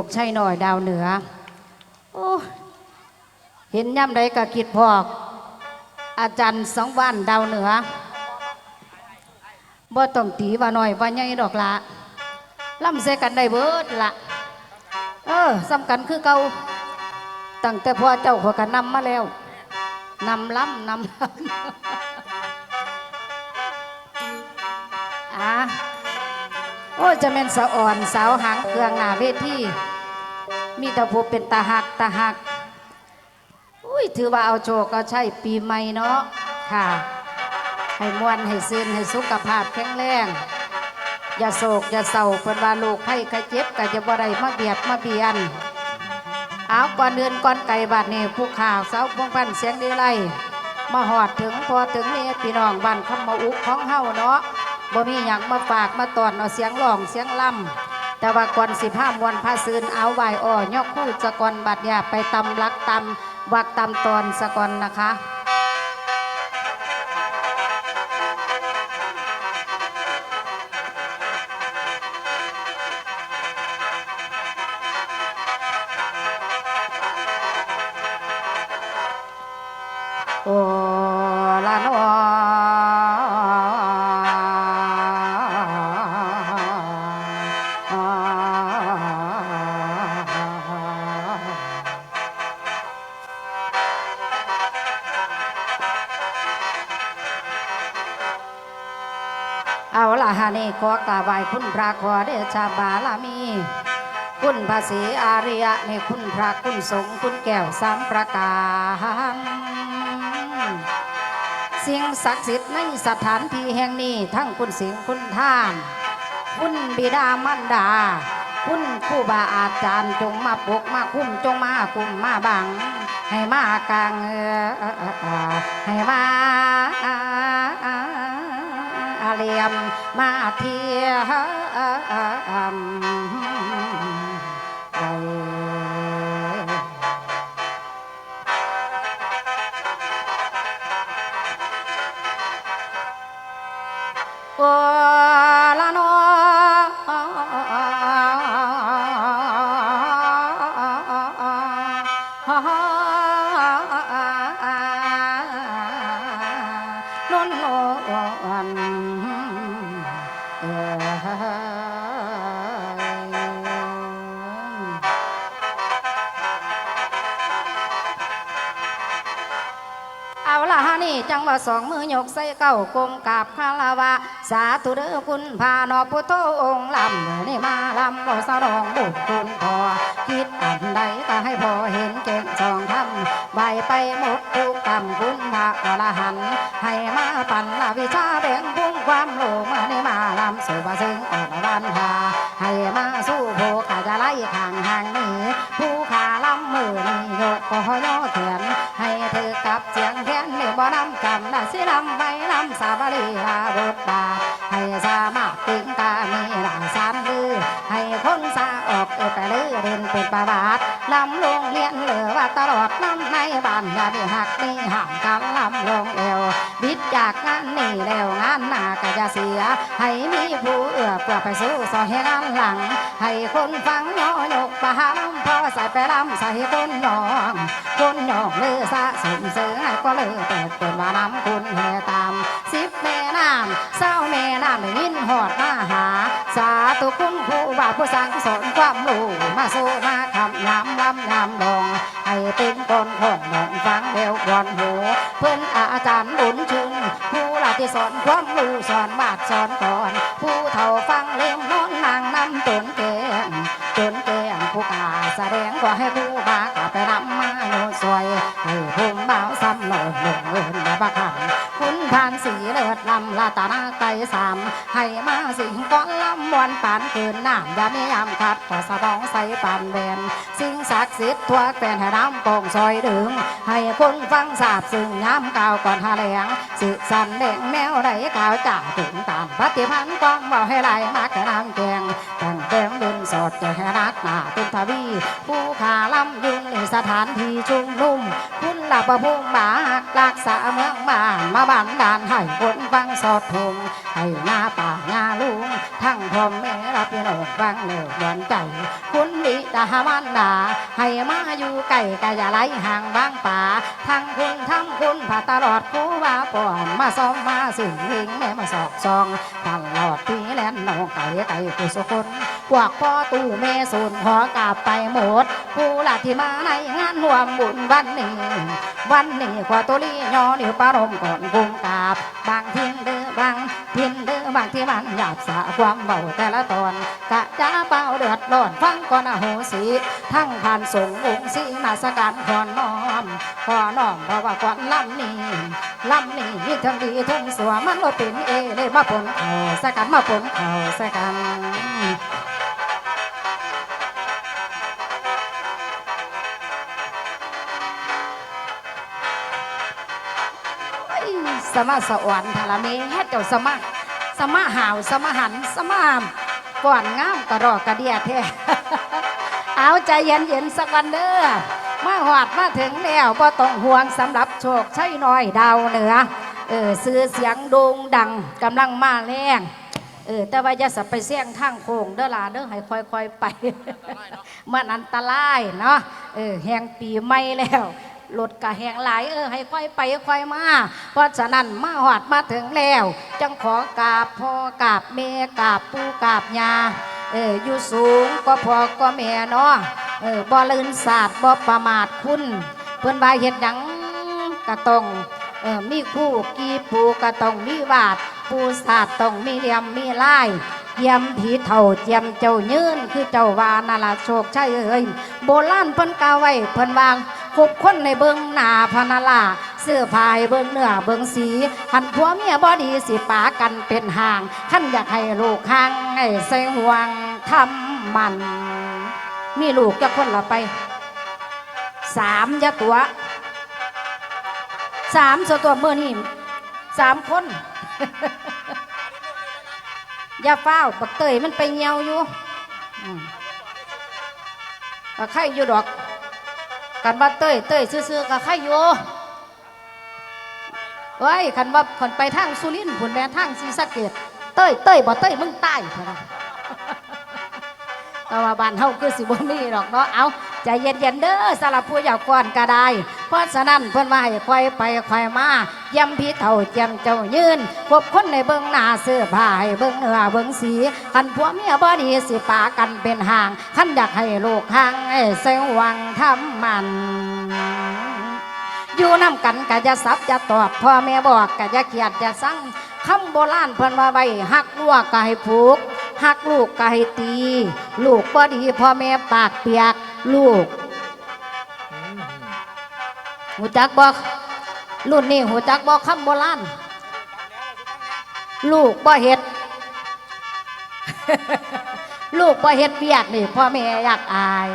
ตกชัยหน่อยดาวเหนือ โอ้เห็นย่ำใดก็คิดพอก อาจารย์สองวันดาวเหนือบ่ต้องตีว่าหน้อยว่าใหญ่ดอกละล่ำเสกันได้เบิดละเออสำคัญคือเก่าตั้งแต่พ่อเจ้าขอกันนำมาแล้วนำล้ำนำล้ำอะ โอ้จะเป็นสะอ่อนสาวหางเครื่องหน้าเวทีมีแต่ผู้เป็นตาหักตาหักอุ้ยถือว่าเอาโชคก็ใช่ปีใหม่เนาะค่ะ ให้มวนให้ซื่นให้สุขภาพแข็งแรง อย่าโศกอย่าเศร้าเพิ่นว่าลูกไผ่ใครเจ็บก็จะบ่ได้มาเบียดมาเบียนเอาก่อนเดินก่อนไก่บาดนี่ผู้ข่าวสาวพวงพันเสียงดีไรมาหอดถึงพอถึงนี่พี่น้องบ้านคำมาอุของเฮาเนาะ บ่มีหยังมาฝากมาตอนเอาเสียงร้องเสียงล่ำแต่ว่าก่อนสิบห้ามวนพาซืนเอาไหวอ้อยกคู่สะกอนบัดยาไปตำลักตำวักตำตอนสะกอนนะคะ อกราบไหว้คุณพระขอเดชะบาลามี คุณภาษีอาริยะในคุณพระคุณสงฆ์คุณแก้วสามประการสิ่งศักดิ์สิทธิ์ในสถานที่แห่งนี้ทั้งคุณสิงคุณท่าน คุณบิดามารดา คุณครูบาอาจารย์จงมาปกมาคุ้มจงมาคุ้มมาบัง ให้มากลางให้มา อาเลียมมาเทียม สองมือยกใส่เก้ากงกราบคาราวะ สาธุเด้อคุณพานอพุทโธองค์ลำเมื่อนี่มาลำบ่สะดองบุญคุณพอ คิดอันใดก็ให้พอเห็นเก่งสองทำใบไปหมดทุกกรรมคุณพระอรหันต์ให้มาปันละวิชาแบ่งพุ่งความโลภเมื่อนี่มาลำสู่บาซึ่งออกวันทาให้มาสู้โภกาจะไล่ข้างหางนี้ผู้ขาลำมือนี่ยกคอย่อแขนให้เธอ กับเสียงแค้นนี่บ่นำกำละสิลำไปลำสาบลีลาบทบาทให้สามารถติงตามีหลายสามลือให้คนสาออกเอไปลือเรียนเป็นประวัติลำลงเรียนเหลือว่าตลอดลำในบ้านอยาได้หักนี่ห่างกันลำลงเอวบิดจากงานนี่แล้วงานหน้าก็จะเสีย ให้มีผู้เอื้อเพื่อไปสู้สอยงานหลัง ให้คนฟังย่อยกปะหำพอใส่ไปลำใส่คนยองคนยองลือสะสมเสอให้ก็เลยเปิดเปิดว่าน้ำคุณแห่ตามสิบแม่น้ำเศร้าแม่น้ำไม่ยินหอดมาหา สาธุคุณครูบาผู้สั่งสอนความรู้มาสู่มาคำยำลำยำดองให้เป็นคนคนมองฟังเดียวกวนหูเพื่อนอาจารย์บุญชึงผู้ลาที่สอนความรู้สอนบาทสอนก่อน ผู้เฒ่าฟังเลี้ยงนอนนางนำตนแกงจนแกง ผู้กาแสดงก็ให้ผู้บากไปนำมาโนสวยให้พุ่มบ่าวซ้ำหน่อหลงเอินแบบขันคุณผ่านสีเลือดลำลาตานาไกสามให้มาสิงก้อนลำมวนปานเกินน้ำยาไม่ยามขัดก็สะบองใส่ปานแบนสิ่งศักดิ์สิทธิ์ทั่วแฟนให้น้ำปองซอยดึง ให้คนฟังสาบซึ่งย้ำกล่าวก่อนหาแหลงสิสันเด่งแนวใดกล่าวจ่าถึงตามปฏิพันธ์กองเบาให้ไหลมากกะน้ำแกงตั้ง แต่งดินสดจะให้รักหนาเป็นทวีผู้ขาล้ำยุนในสถานที่ชุมนุมคุณหลับประพุ่งบากรักษาเมืองบ้านมาบ้านดานให้คนฟังสอดทุงให้หน้าป่าหน้าลุงทั้งพ่อแม่รับพี่น้องฟังเลิกบอนใจคุณบิดามันดาให้มาอยู่ใกล้กะอย่าไหลห่างบางป่าทั้งคุณทั้งคุณผ่าตลอดกูว่าป่อนมาซ้อมมาสิ่งลิงแม่มาสอกซองตลอดปีแลนน้องไก่ไก่ผู้สุคนพวกพ่อตู้แม่สูนพอกลับไปหมด ผู้หลัที่มาในงานรวมบุญวันนี้ วันนี้กว่าตัวลียอนิ้วปารมก่อนกุมกาบบางทินเด้อบางทินเด้อบางที่มันหยาบสาความเบาแต่ละตอนกะจ้าเป้าเดือดร้อนฟังก่อนอโหสิทั้งผ่านส่งองค์สีมาสการขอนน้อมขอน้อมเพราะว่าก่อนลำนี้ลำนี้มีทั้งดีทั้งสัวมันว่าเป็นเอเลยมาปนเขาสกันมาปนเขาสกัน สมาสวรรค์ทาราเมเฮ็ดเจ้าสมาสมาหาวสมาหันสมามก่อนงามกระรอกกระเดียแท้เอาใจเย็นเย็นสักวันเด้อมาหอดมาถึงแล้วก็ต้องห่วงสำหรับโชคชัยน้อยดาวเหนือเออซื้อเสียงโด่งดังกำลังมาแรงเออแต่ว่าอย่าสับไปเสี่ยงทางโค้งเด้อล่ะเด้อให้ค่อยๆไป มันอันตรายเนาะเออแหงปีใหม่แล้ว รถกะแหงหลายเออให้ค่อยไปค่อยมา เพราะฉะนั้นมาหอดมาถึงแล้ว จังขอกราบพ่อกราบแม่กราบปู่กราบยาเอออยู่สูงก็พอก็แม่เนาะเออบ่ลืนศาสตร์บ่ประมาทคุณ เพื่อนว่าเฮ็ดหยังกระตองเออมีคู่กีปูกระตองมีวาดปูศาสตร์ต้องมีเหลี่ยมมีลายเยี่ยมผีเท่าเจียมเจ้ายืนคือเจ้าวานาลาโชคชัยเอ้ยโบราณเพิ่นกาไว้เพิ่นวาง คบคนในเบิงหน้าพนาลาเสื้อผ้าให้เบิงเนื้อเบิงสีหันผัวเมียบ่ดีสิปากันเป็นห่างขันอยากให้ลูกห่างให้ใส่ห่วงทำมัน มีลูกจะคนละไปสามยะตัวสามสตัวเมื่อนี่สามคนยาเฝ้าวบักเตยมันไปเหี่ยวอยู่อืมก็ไข่อยู่ดอก กันว่าเต้ยเต้ยซื่อๆกับใครอยู่เฮ้ยคันว่าคนไปทางสุรินทร์ผุนแม่ทางศรีสะเกดเต้ยเต้ยบ่เต้ยมึงตายเถอะนะ แต่ว่าบ้านเฮาคือสิบ่มีดอกเนาะเอาใจเย็นๆเด้อสำหรับผู้อยากก่อนก็ได้ เพราะฉะนั้นเพิ่นว่าให้ค่อยไปค่อยมาเยี่ยมพี่เฒ่าเจียมเจ้ายืนพบคนในเบิ่งหน้าเสื้อผ้าให้เบิ่งเนื้อเบิ่งสีคันผัวเมียบ่ดีสิปากันเป็นห่างคันอยากให้ลูกห่างให้เสหวังทำมันอยู่น้ำกันกะจะซับจะตอบพ่อแม่บอกกะจะเขียดจะสั่งคำโบราณเพิ่นว่าไว้หักวัวกะให้ผูก หักลูกกะให้ตี ลูกบ่ดีพ่อแม่ปากเปียกลูกหูจักบอกรุ่นนี้หูจักบอกคำโบราณลูกบ่เห็ด ลูกบ่เห็ดเปียกนี่พ่อแม่อยากอาย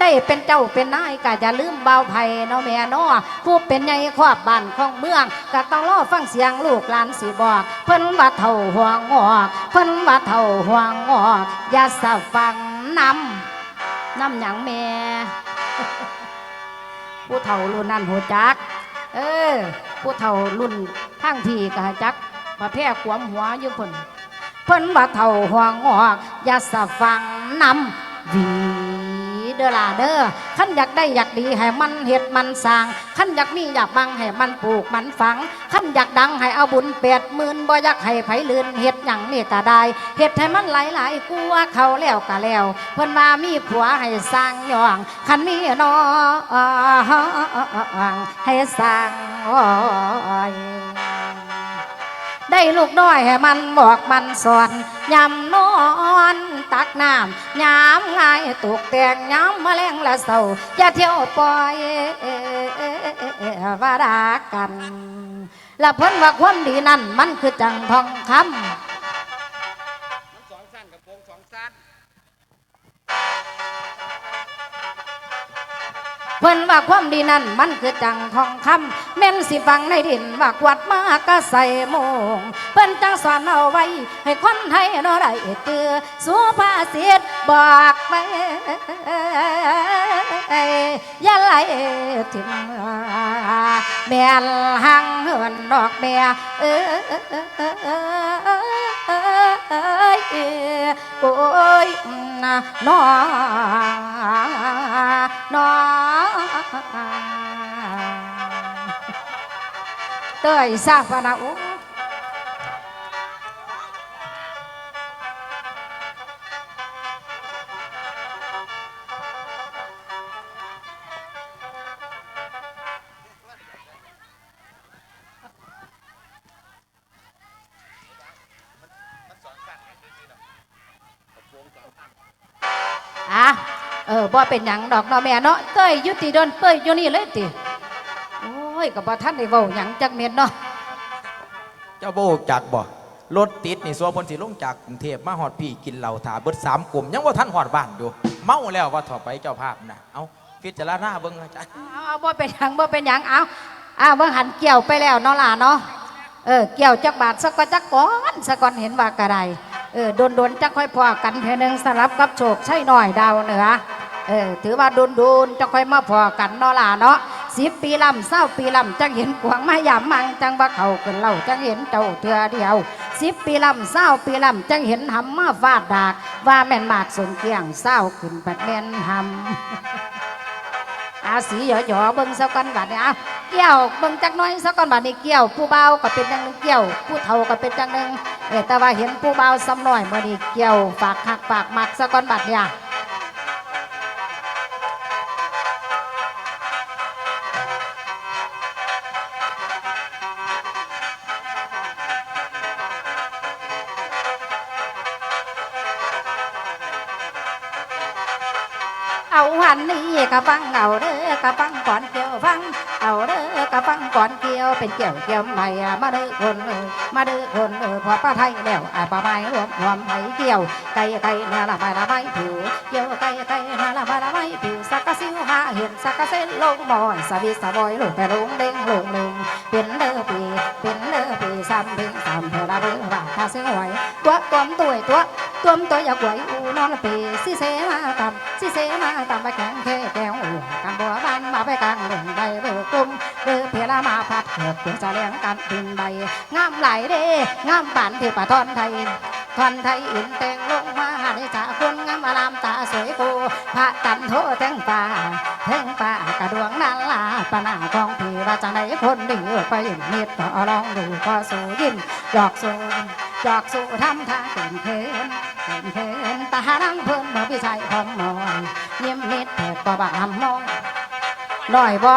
ได้เป็นเจ้าเป็นนายก็จะลืมเบาไผ่เนาะแม่เนาะผู้เป็นใหญ่ครอบบ้านของเมืองก็ต้องรอฟังเสียงลูกหลานสิบอก เพิ่นว่าเท่าหัวงอกเพิ่นว่าเท่าหัวงอกอย่าสะฟังนำนำหยังแม่ผู้เฒ่ารุ่นนั้นหูจัก เออ ผู้เฒ่ารุ่นทางพี่ก็จักประแพร่ขวมหัวยู่เพิ่นเพิ่นว่าเท่าหัวงอกอย่าสะฟังนำวี เด้อล่ะเด้อขันอยากได้อยากดีให้มันเฮ็ดมันสร้างขันอยากมีอยากบังให้มันปลูกมันฝังขันอยากดังให้เอาบุญแปดหมื่นบ่อยากให้ไผลื่นเฮ็ดหยังนี่ก็ได้เฮ็ดให้มันไหลายๆกลัวเขาแล้วก็แล้วเพิ่นว่ามีผัวให้สร้างย่องขันมีน้องให้สร้างอ้อย ได้ลูกน้อยให้มันบอกมันสอนยำนอนตักน้ำยามง่ายตกแต่งยามแมลงละเศร้าอย่าเที่ยวปล่อยว่ารักกันและเพิ่นว่าความดีนั่นมันคือจังทองคำมันสองสั้นกับโปงสองสั้นเพิ่นว่าความดีนั้นมันคือจังทองคำ แม่นสิฟังในดินว่าวัดมากก็ใส่โมง เพิ่นจังสอนเอาไว้ ให้คนไทยเนาได้เตือสุภาษิตบอกไว้อย่าไหลทิมแม่นหังเหินดอกแม่เอ้ยโอ้ยน้อน้อนาโออะเออบ่เป็นหยังดอกเนาะแม่เนาะเต้ยอยุติดนเต้ยอยู่นี่เลยติโอ้ ยก็บ่ทันได้เว้าหยังจักเม็ดเนาะเจ้าโบจักบ่รถติดนี่สัวเพนสิลงจากกรุงเทพมาฮอดพี่กินเหล้าถาเบิดสามกลุ่มยังว่าท่านฮอดบ้านอยู่ เมาแล้วว่าถอไปเจ้าภาพนะเอาพิจารณาเบิ่งอาจารย์เอาเอาบ่เป็นหยังบ่เป็นหยังเอาอ้าวเบิ่งหันเกี่ยวไปแล้วเนาะล่ะเนาะเออเกี่ยวจักบาทสักก็จักก่อนสักก่อนเห็นว่ากระไดเออโดนๆจักค่อยพอกันเทื่อนึงสลับกับโชคใช่หน่อยดาวเหนือเออถือว่าโดนๆจักค่อยมาพอกันเนาะล่ะเนาะ สิบปีลำเศร้าปีลำจังเห็นกวางมายามมังจังว่าเขาขึ้นเล่าจังเห็นเจ้าเทือเดียวสิบปีลำเศร้าปีลำจังเห็นหำมาฟาดดาก ว่าแม่นมากสนเกียงเศร้าขึ้นปัดแม่นหำอาสีหยอๆเบิ่งสักก่อนบัดนี้อะเกี่ยวเบิ่งจักน้อยสักก่อนบัดนี้เกี่ยว ผู้เบาก็เป็นจังหนึงเกี่ยว ผู้เฒ่าก็เป็นจังหนึงเอแต่ว่าเห็นผู้เบาซ้ำน้อยเมื้อนี้เกี่ยวฝากหักฝากมักสักก่อนบัดเนี่ยันนี้กะฟังเอาเด้อกะฟังก่อนเกี่ยวฟัง เอาเด้อกะฟังก่อนเกี่ยวเป็นเกี่ยวเกี่ยวใหม่มาเด้อคนเออมาเด้อคนเออพอป้าไทยแล้วอะป้าไม้รวมรวมไผเกี่ยวไก่ไก่นาละไม้ละไม้ผิวเกี่ยวไก่ไก่นาละไม้ละไม้ผิวสักกะซิวหาเห็นสักกะเส้นลงบ่อยสวิสบอยลงไปลงเด้งลงหนึ่งเป็นเด้อปีเป็นเด้อปีซ้ำเพ่งซ้ำเธอละเบิ่งว่าถ้าเสียหวยตัวตัวมตัวตัวตวมตัวอยากหว นอนปีสิเสมาตำสิเสมาตำไปแข็งแค่แก้วอูกันบัวบานมาไปกลางหนึ่งใบเบิกกลุ่มเรือเพียละมาพัดเกิดเป็นเสลียงกันดินใบงามไหลเด้งามปันที่ป่าทอนไทยทอนไทยอินเตงลงมาในจ่าคนงามอารามตาสวยกูพระตันโทแทงป่าแทงป่ากระดวงนันลาปนาของพี่ว่าจังไหนคนดีไปมิดก็ลองดูก็สู้ยิ้มหยอกสู้ หยอกสู้ทำท่าเก่งเขินเก่งเขินตานังเพิ่นบ่พี่ชายของมอยยิ้มนิดเถิดก็บักหำน้อยน้อยบ่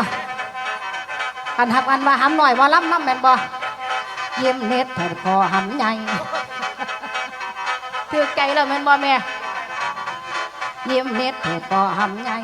อันหักอันว่าหำน่อยว่ล้ำน้ำแม่นบ่เยี่ยมน็ตเถิดคอหำใหญ่ถือใจแล้วแม่นบ่แม่เยี่ยมน็ตเถิดคอหำใหญ่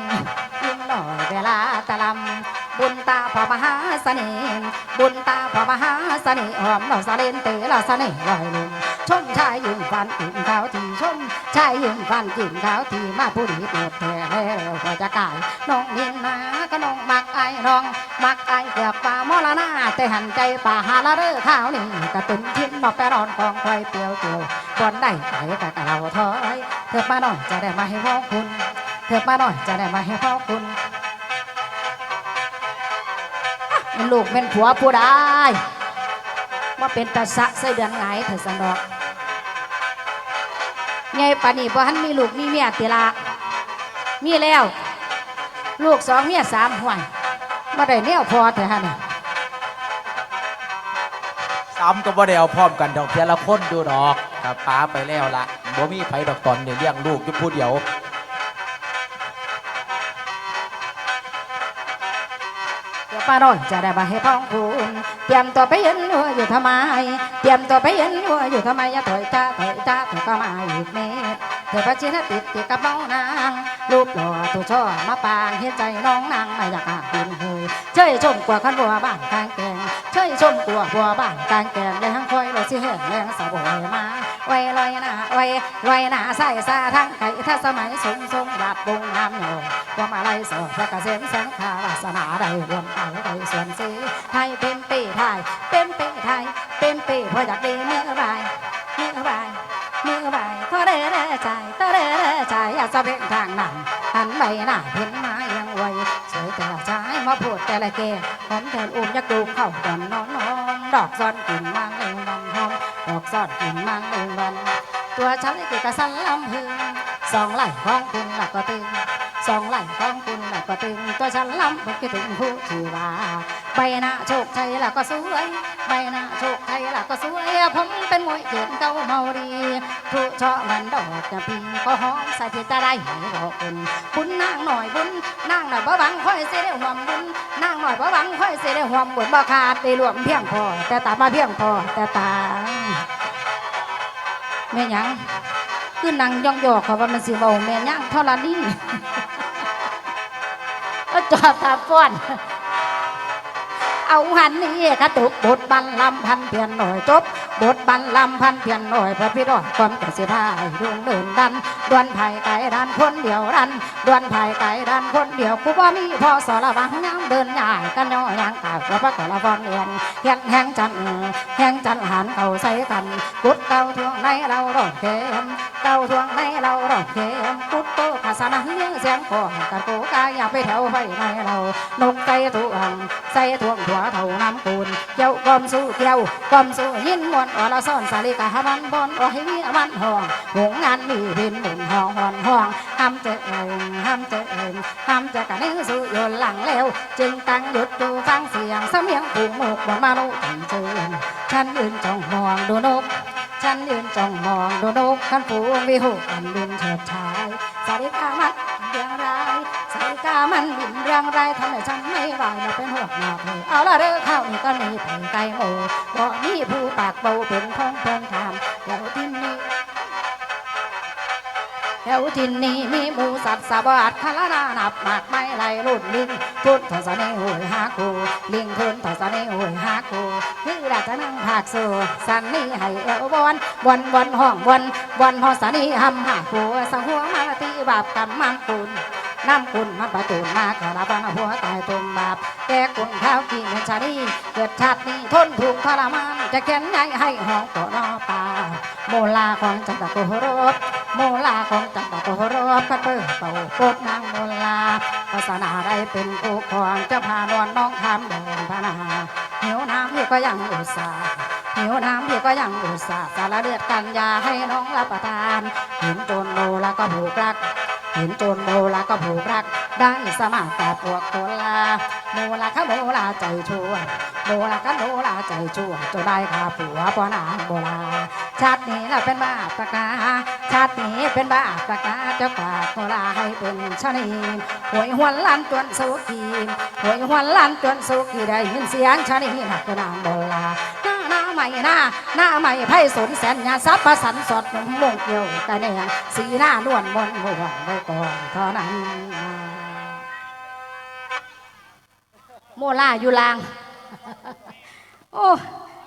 ยิ้มหน่อยเวลาตะลำ บุญตาพอมหาเสน่ห์บุญตาพอมหาเสน่ห์หอมเราสะเลนเตะเราเสน่ห์ลอยลงชมชายยืนฟันกินข้าวที่ชมชายยืนฟันกินข้าวที่มาผู้ดีเปิดแผลแล้วก็จะกลายน้องนินนาก็น้องมักไอ้น้อง มักไอเกือบป่ามอละนาแต่หันใจป่าหาละเด้อข้าวนี่กระตุนทิ้นนอกไปนอนกองไฟเปียวเตียวบอนได้ไปกะกะเราถอยเธอมาหน่อยจะได้มาให้พ่อคุณเธอมาหน่อยจะได้มาให้พ่อคุณ มันลูกเป็นผัวผู้ใดว่าเป็นตาสะใส่เดือนไงเธอสันอกไงปานนี้พอหันมีลูกมีเมียติละมีแล้ว ลูกสองเมียสามห่วยมาได้แนวพอแต่ฮะนี่ซ้ำก็บ่ได้เอาพร้อมกันดอกเทียละคนดูดอกกับป้าไปแล้วละบ่มีไผดอกตอนเนี่ยเลี้ยงลูกอยู่ผู้เดียว ป้าน้อยจะได้มาให้พ้องคุณเตรียมตัวไปเย็นหัวอยู่ทำไม เตรียมตัวไปเย็นหัวอยู่ทำไมอย่าถอยจ้าถอยจ้าถอยก็มาอีกเม็ดเธอพระชินติดติดกับน้องนางรูปหล่อตัวช่อมาปางเห็นใจน้องนางไม่อยากอาบินเฮยเชยชมกว่าขันบัวบ้านกลางแกงเชยชมกว่าบัวบ้านกลางแกงแรงคอยเราสิแห้งแรงสะบอยมา ไว้ลอยหน้าไว้ลอยหน้าใส่ซาทั้งไก่ถ้าสมัยสูงทรงบาดบุงงามโยว่ามาไล่สดพระเกษมแสงขาวาสนาใดรวมไปใดส่วนสีไทยเป็นปีไทยเป็นปีไทยเป็นปีพออยากดีเมื่อไหรเมื่อไหรเมื่อไหรทอเด้อเด้ใจทอเด้อเด้ใจอย่าสะเพ่งทางนั้นหันใบหน้าเห็นไมายังไวสวยแต่ละชายมาพูดแต่ละแกหอมแทนอุ้มยักดูเข้าตอนนอนนอนดอกซ้อนกลิ่นมังเลยนหอม ดอกซ้อนกลิ่นมังเลยวัน ตัวฉันนี่คือกระสันลำพึงสองไหล่ของคุณหลักก็ตึงสองไหล่ของคุณหลักก็ตึง ตัวฉันลำพึงคิดถึงผู้ชื่อว่าใบหน้าโชคชัยหลักก็สวยใบหน้าโชคชัยหลักก็สวยผมเป็นมวยเก่งเก่าเมาดีผู้เชาะมันดอกจะปีก็หอมใส่ที่ตาได้ให้บอกคุณบุญนางหน่อยบุญนางหน่อยบ่บังค่อยเสียได้หวมบุญนางหน่อยบ่บังค่อยเสียได้หวมบุญบ่ขาดได้รวมเพียงพอแต่ตามาเพียงพอแต่ตา แม่หยังคือนางย่องยอกเขาว่ามันสิเบาแม่หยังเท่านั้นนี่ก็จอดตาป้อนเอาหันนี่กระตุกบทบันลำพันเพียนหน่อยจบ บทบันลำพันเพียนหน่อยพระพิรอดความกสิพายดุงเดินดันดวนไผ่ไก่ดันคนเดียวดันดวนไผ่ไก่ดันคนเดียวกูว่ามีพอสารวังย้ำเดินใหญ่กันย่อยางกาวพระกละฟอนเอียนเฮียนแห้งจันแห้งจันหันเขาใส่กันกุดเก่าทวงในเรารอดเข็มเก่าทวงในเรารอดเข็มกุดโตภาษาหนังเสียงก่อนกันโกกายอย่าไปแถวไฟในเรานกไก่ทวงใส่ทวงหัวเท่าน้ำคูนเจ้ากอมสู้เกี่ยวกอมสู้ยินมวนอละซ่อนสาลิกามันบอนโอ้ให้มีมันห้องหงงานมีบินบุญห้องหอนห้องห้ามเจอเองห้ามเจอเองห้ามจอกันนี้สู้โยนหลังแล้ว จึงตั้งหยุดดูฟังเสียงเสมียงผูกหมกบนมานุถึงเจอฉันยืนจ้องมองดูนกฉันยืนจ้องมองดูนกขันผูงวิหุอันบินเฉิดฉายสาริกามัน มันบินเรียงรทำให้ฉันไม่ไหวเราเป็นหัวหน้าเธอเอาละเด้อข้าวนี่ก็มีผ่ไก่โมก็มีผู้ปากเบาเป็นพงเพิ่นทำเดี๋ยวที่นี่แถวทินนี้มีหมูสัตว์สาบาดคารานานับมากไม้ไหลรุ่นลิงทุนทศเนหวยหาคูลิงทุนทศเนหวยหาคูคือราชนังภาคโซสันนี่ให้เอวบอนบอนบอนห้องบอนบอนพอสันนี่หำหาผัวสังหัวมาตีบาปกรรมมันคุณ น้ำคุณมันประตูนมากราบันหัวตายตุ่มบาปแกกุนข้าวกินเป็นชาดีเกิดชาตินี้ทนถูกทรมานจะเขียนใหญ่ให้ห้องตัวนอป่าโมลาของจันตะโกรบโมลาของจันตะโกรบกันเปิดเป่าโคตนางโมลาศาสนาใดเป็นผู้ครองจะพานวนน้องคำเดินพนาหิวน้ำพี่ก็ยังอุตส่าห์หิวน้ำพี่ก็ยังอุตส่าห์สารเลือดกันยาให้น้องรับประทานห็นจรโมแล้วก็ผูกรัก เห็นโจรโมล้วก็ผูกรัก ได้สมานกับพวกโคลาโมลาคะโมลาใจชั่วโมลาคะโมลาใจชั่วจะได้ข้าผัวปอนางโบลาชาตินี้เราเป็นบ้าปากาชาตินี้เป็นบ้าปากาเจ้ากาโคลาให้เป็นชนีหวยหวนลันจวนสุขีหวยหวนลันจวนสุขีได้ยินเสียงชนีหักนางโบลาหน้าหน้า ใหม่หน้าหน้าใหม่ไพ่สนแสนยาซับประสันสดหนุ่มมงเกี่ยวกระแนงสีหน้านวลมนม่วไว้ก่อนเท่านั้นโมล่าอยู่ลาง โอ้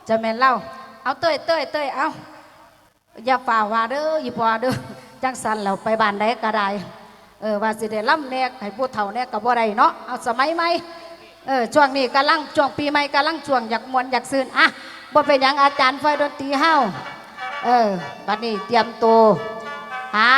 จะแม่นเล่า เอาเต้ยเต้ยเต้ยเอาอย่าฝ่าว่าเด้ออย่าฝ่าเด้อจังสันเราไปบ้านใดก็ได้เออว่าสิได้ล่ำแนกให้ผู้เฒ่าแนกก็บ่ได้เนาะเอาสมัยใหม่เออช่วงนี้กำลังช่วงปีใหม่กำลังช่วงอยากมวนอยากซื่นอะ บ่เป็นอย่างอาจารย์ไฟดนตรีเฮาเออบัดนี้เตรียมตัวหา